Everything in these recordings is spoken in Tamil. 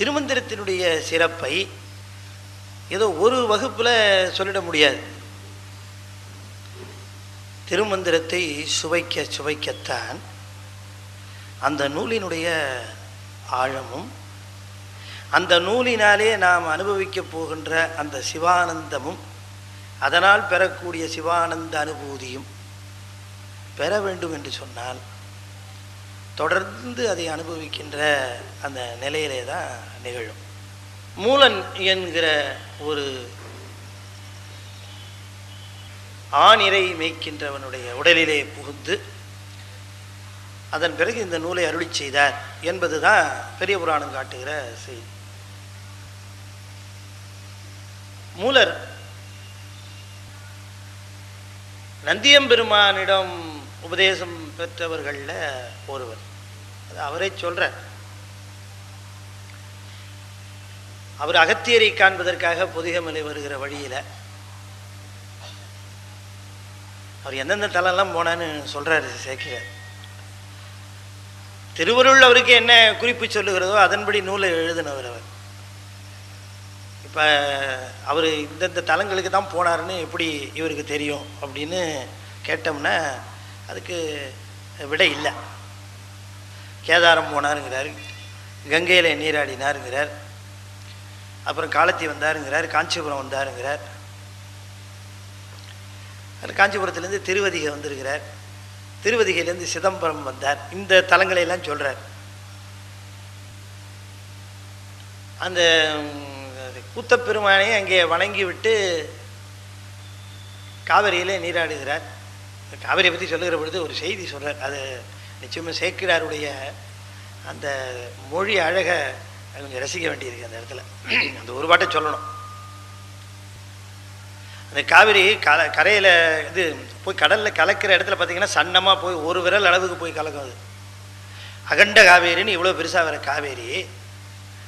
திருமந்திரத்தினுடைய சிறப்பை ஏதோ ஒரு வகுப்பில் சொல்லிட முடியாது. திருமந்திரத்தை சுவைக்க சுவைக்கத்தான் அந்த நூலினுடைய ஆழமும் அந்த நூலினாலே நாம் அனுபவிக்கப் போகின்ற அந்த சிவானந்தமும் அதனால் பெறக்கூடிய சிவானந்த அனுபூதியும் பெற வேண்டும் என்று சொன்னால் தொடர்ந்து அதை அனுபவிக்கின்ற அந்த நிலையிலே தான் நிகழும். மூலன் என்கிற ஒரு ஆணிரை மேய்க்கின்றவனுடைய உடலிலே புகுந்து அதன் பிறகு இந்த நூலை அருளி செய்தார் என்பதுதான் பெரிய புராணம் காட்டுகிற செய்தி. மூலர் நந்தியம்பெருமானிடம் உபதேசம் பெற்றவர்களில் ஒருவர். அது அவரே அவர் அகத்தியரை காண்பதற்காக பொதிகமலை வருகிற வழியில் அவர் எந்தெந்த தலம்லாம் போனான்னு சொல்றாரு சேர்க்கிறார் திருவருள் அவருக்கு என்ன குறிப்பு சொல்லுகிறதோ அதன்படி நூலை எழுதினவர் அவர். இப்போ அவர் இந்தந்த தலங்களுக்கு தான் போனாருன்னு எப்படி இவருக்கு தெரியும் அப்படின்னு கேட்டோம்னா அதுக்கு விடை இல்லை. கேதாரம் போனாருங்கிறார். கங்கையில் நீராடினாருங்கிறார். அப்புறம் காலத்தி வந்தாருங்கிறார் காஞ்சிபுரம் வந்தாருங்கிறார். காஞ்சிபுரத்துலேருந்து திருவதிகை வந்திருக்கிறார். திருவதிகையிலேருந்து சிதம்பரம் வந்தார். இந்த தலங்களை எல்லாம் சொல்கிறார் அந்த கூத்தப்பெருமானை அங்கே வணங்கி விட்டு காவிரியிலே நீராடுகிறார். காவிரியை பற்றி சொல்லுகிற பொழுது ஒரு செய்தி சொல்கிறார் அது நிச்சயமாக சேக்கிராருடைய அந்த மொழி அழகை கொஞ்சம் ரசிக்க வேண்டியிருக்கு அந்த இடத்துல. அந்த ஒரு பாட்டை சொல்லணும். அந்த காவிரி கல கரையில் இது போய் கடலில் கலக்கிற இடத்துல பார்த்தீங்கன்னா சன்னமாக போய் ஒரு விரல் அளவுக்கு போய் கலக்கும் அது. அகண்ட காவேரின்னு இவ்வளோ பெருசாக வர காவேரி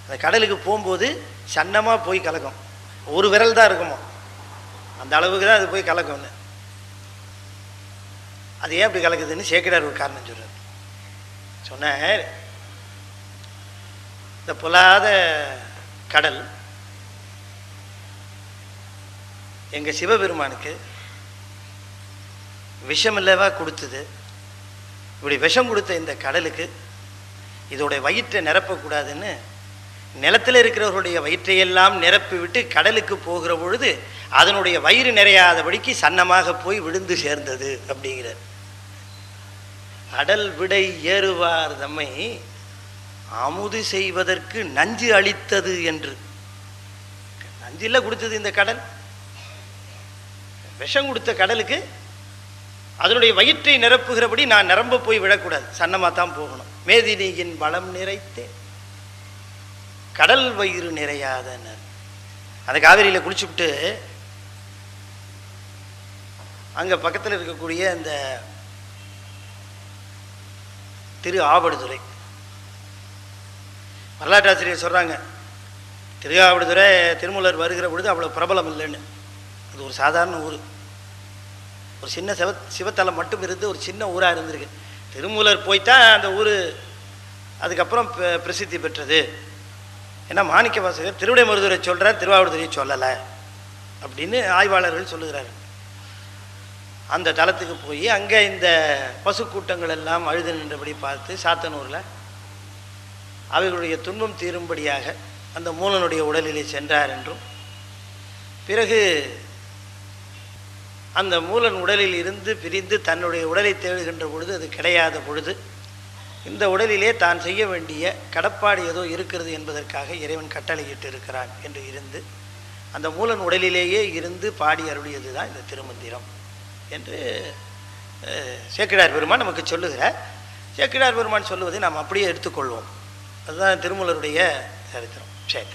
அந்த கடலுக்கு போகும்போது சன்னமாக போய் கலக்கும். ஒரு விரல் தான் இருக்குமோ? அந்த அளவுக்கு தான் அது போய் கலக்கும் அது ஏன் அப்படி கலக்குதுன்னு சேக்கிடார் ஒரு காரணம் சொல்கிறார் சொன்னார் இந்த பொல்லாத கடல் எங்கள் சிவபெருமானுக்கு விஷம் இல்லவா கொடுத்தது? இப்படி விஷம் கொடுத்த இந்த கடலுக்கு இதோடைய வயிற்றை நிரப்பக்கூடாதுன்னு நிலத்தில் இருக்கிறவர்களுடைய வயிற்றையெல்லாம் நிரப்பி விட்டு கடலுக்கு போகிற பொழுது அதனுடைய வயிறு நிறையாதபடிக்கு சன்னமாக போய் விழுந்து சேர்ந்தது அப்படிங்கிறார். அடல் விடை ஏறுவார் தம்மை. அமுது செய்வதற்கு நஞ்சு அளித்தது என்று. நஞ்சில் கொடுத்தது இந்த கடல். விஷம் கொடுத்த கடலுக்கு அதனுடைய வயிற்றை நிரப்புகிறபடி நான் நிரம்ப போய் விடக்கூடாது. சன்னமாக தான் போகணும். மேதினியின் வளம் நிறைத்தேன் கடல் வயிறு நிறையாதனர். அந்த காவிரியில் குளிச்சுவிட்டு அங்கே பக்கத்தில் இருக்கக்கூடிய அந்த திரு ஆவடுதுறை. வரலாற்றாசிரியர் சொல்கிறாங்க திரு ஆவடுதுறை திருமூலர் வருகிற பொழுது அவ்வளோ பிரபலம் இல்லைன்னு. அது ஒரு சாதாரண ஊர். ஒரு சின்ன சிவ சிவத்தலம் மட்டும் இருந்து ஒரு சின்ன ஊராக இருந்திருக்கு. திருமூலர் போய்த்தான் அந்த ஊர் அதுக்கப்புறம் ப- பிரசித்தி பெற்றது. ஏன்னா மாணிக்க வாசகர் திருவிடை மருதுரை சொல்கிறார் திருவாவூர்துறையை சொல்லலை. அப்படின்னு ஆய்வாளர்கள் சொல்லுகிறார்கள். அந்த தளத்துக்கு போய் அங்கே இந்த பசுக்கூட்டங்கள் எல்லாம் அழுது நின்றபடி பார்த்து சாத்தனூரில் அவைகளுடைய துன்பம் தீரும்படியாக அந்த மூலனுடைய உடலிலே சென்றார் என்றும் பிறகு அந்த மூலன் உடலில் இருந்து பிரிந்து தன்னுடைய உடலை தேடுகின்ற பொழுது அது கிடையாத பொழுது இந்த உடலிலே தான் செய்ய வேண்டிய கடப்பாடு ஏதோ இருக்கிறது என்பதற்காக இறைவன் கட்டளையிட்டு இருக்கிறான் என்று இருந்து அந்த மூலன் உடலிலேயே இருந்து பாடி அருளியது தான் இந்த திருமந்திரம். என்று சேக்கிடார் பெருமான் நமக்கு சொல்லுகிறார். சேக்கிடார் பெருமான் சொல்லுவதை நாம் அப்படியே எடுத்துக்கொள்வோம். அதுதான் திருமூலருடைய சரித்திரம். சரி.